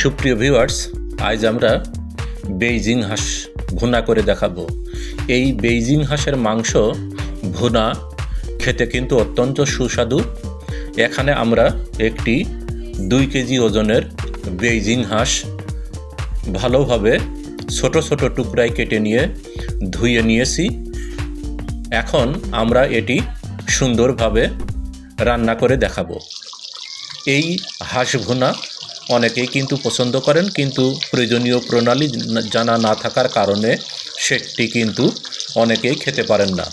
সুপ্রিয় ভিউয়ার্স আজ আমরা বেইজিং হাঁস ভুনা করে দেখাবো। এই বেইজিং হাঁসের মাংস ভুনা খেতে কিন্তু অত্যন্ত সুস্বাদু। এখানে আমরা একটি দুই কেজি ওজনের বেইজিং হাঁস ভালোভাবে ছোট ছোট টুকরায় কেটে নিয়ে ধুয়ে নিয়েছি। এখন আমরা এটি সুন্দরভাবে রান্না করে দেখাবো। এই হাঁস ভুনা অনেকেই কিন্তু পছন্দ করেন, কিন্তু প্রয়োজনীয় প্রণালী জানা না থাকার কারণে সেটি কিন্তু অনেকেই খেতে পারেন না।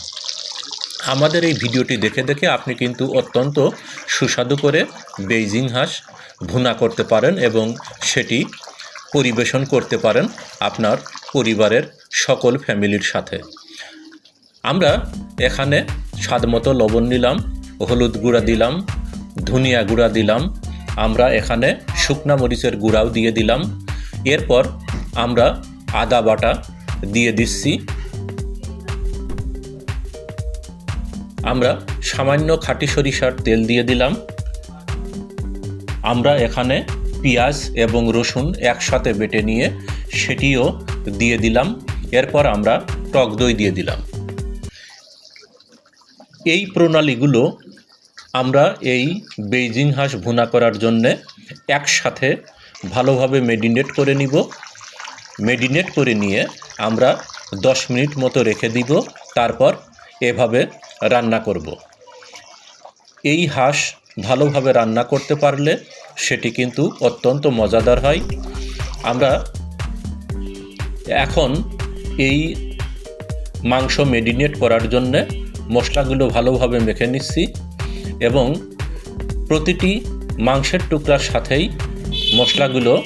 আমাদের এই ভিডিওটি দেখে দেখে আপনি কিন্তু অত্যন্ত সুস্বাদু করে বেইজিং হাঁস ভুনা করতে পারেন এবং সেটি পরিবেশন করতে পারেন আপনার পরিবারের সকল ফ্যামিলির সাথে। আমরা এখানে স্বাদমতো লবণ নিলাম, হলুদ গুঁড়া দিলাম, ধনিয়া গুঁড়া দিলাম আমরা এখানে শুকনা মরিচের গুঁড়াও দিয়ে দিলাম। এরপর আমরা আদা বাটা দিয়ে দিচ্ছি। আমরা সামান্য খাঁটি সরিষার তেল দিয়ে দিলাম। আমরা এখানে পেঁয়াজ এবং রসুন একসাথে বেটে নিয়ে সেটিও দিয়ে দিলাম। এরপর আমরা টক দই দিয়ে দিলাম। এই প্রণালীগুলো আমরা এই বেইজিং হাঁস ভুনা করার জন্যে একসাথে ভালোভাবে মেডিনেট করে নিব। মেডিনেট করে নিয়ে আমরা দশ মিনিট মতো রেখে দিব, তারপর এভাবে রান্না করব। এই হাঁস ভালোভাবে রান্না করতে পারলে সেটি কিন্তু অত্যন্ত মজাদার হয়। আমরা এখন এই মাংস মেডিনেট করার জন্যে মশলাগুলো ভালোভাবে মেখে নিচ্ছি। এবং প্রতিটি মাংসের টুকরার সাথেই মশলাগুলো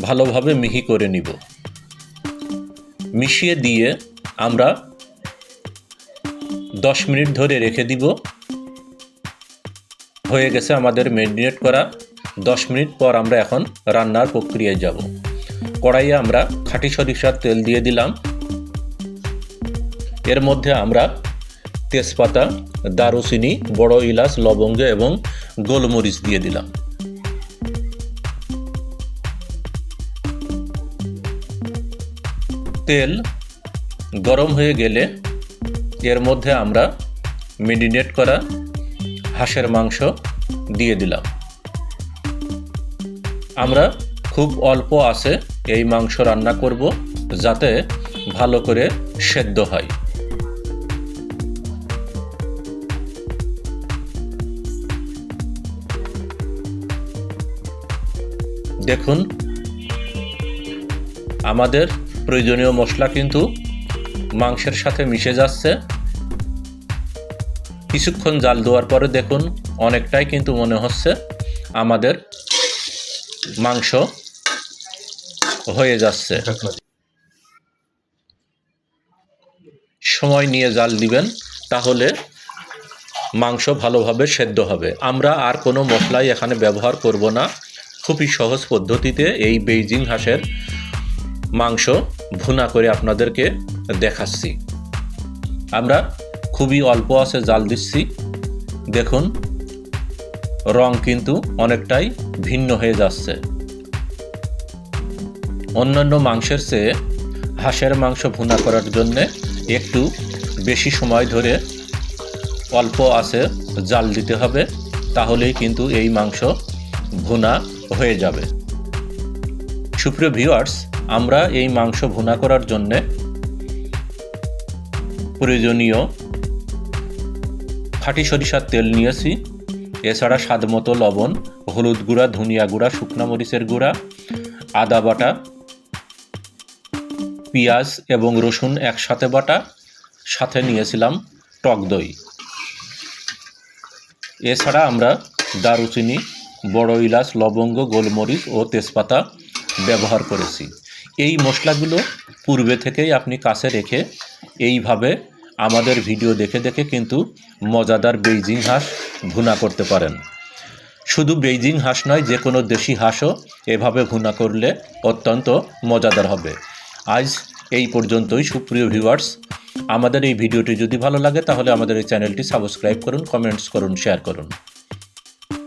ভালোভাবে মিহি করে নিব। মিশিয়ে দিয়ে আমরা দশ মিনিট ধরে রেখে দিব। হয়ে গেছে আমাদের ম্যারিনেট করা। দশ মিনিট পর আমরা এখন রান্নার প্রক্রিয়ায় যাব। কড়াইয়ে আমরা খাঁটি সরিষার তেল দিয়ে দিলাম। এর মধ্যে আমরা তেজপাতা, দারুচিনি, বড় ইলাচ, লবঙ্গ এবং গোলমরিচ দিয়ে দিলাম। তেল গরম হয়ে গেলে এর মধ্যে আমরা মেডিনেট করা হাঁসের মাংস দিয়ে দিলাম। আমরা খুব অল্প আছে এই মাংস রান্না করব যাতে ভালো করে সেদ্ধ হয়। দেখুন, আমাদের প্রয়োজনীয় মশলা কিন্তু মাংসের সাথে মিশে যাচ্ছে। কিছুক্ষণ জাল দেওয়ার পরে দেখুন, অনেকটাই কিন্তু মনে হচ্ছে আমাদের মাংস হয়ে যাচ্ছে। সময় নিয়ে জাল দিবেন, তাহলে মাংস ভালোভাবে সেদ্ধ হবে। আমরা আর কোনো মশলাই এখানে ব্যবহার করব না। খুবই সহজ পদ্ধতিতে এই বেইজিং হাঁসের মাংস ভুনা করে আপনাদেরকে দেখাচ্ছি। আমরা খুবই অল্প আছে জাল দিচ্ছি। দেখুন, রং কিন্তু অনেকটাই ভিন্ন হয়ে যাচ্ছে। অন্যান্য মাংসের চেয়ে হাঁসের মাংস ভুনা করার জন্যে একটু বেশি সময় ধরে অল্প আছে জাল দিতে হবে, তাহলেই কিন্তু এই মাংস ভুনা হয়ে যাবে। সুপ্রিয় ভিউয়ার্স আমরা এই মাংস ভুনা করার জন্যে প্রয়োজনীয় খাঁটি সরিষার তেল নিয়েছি। এছাড়া স্বাদ মতো লবণ, হলুদ গুঁড়া, ধনিয়া গুঁড়া, শুকনা মরিচের গুঁড়া, আদা বাটা, পেঁয়াজ এবং রসুন একসাথে বাটা, সাথে নিয়েছিলাম টক দই। এছাড়া আমরা দারুচিনি বড় ইলাচ, লবঙ্গ, গোলমরিচ ও তেজপাতা ব্যবহার করেছি। এই মশলাগুলো পূর্বে থেকেই আপনি কাছে রেখে এইভাবে আমাদের ভিডিও দেখে দেখে কিন্তু মজাদার বেইজিং হাঁস ভুনা করতে পারেন। শুধু বেইজিং হাঁস নয় যে কোনো দেশি হাঁসও এভাবে ভুনা করলে অত্যন্ত মজাদার হবে। আজ এই পর্যন্তই, সুপ্রিয় ভিউয়ার্স। আমাদের এই ভিডিওটি যদি ভালো লাগে, তাহলে আমাদের এই চ্যানেলটি সাবস্ক্রাইব করুন, কমেন্টস করুন, শেয়ার করুন।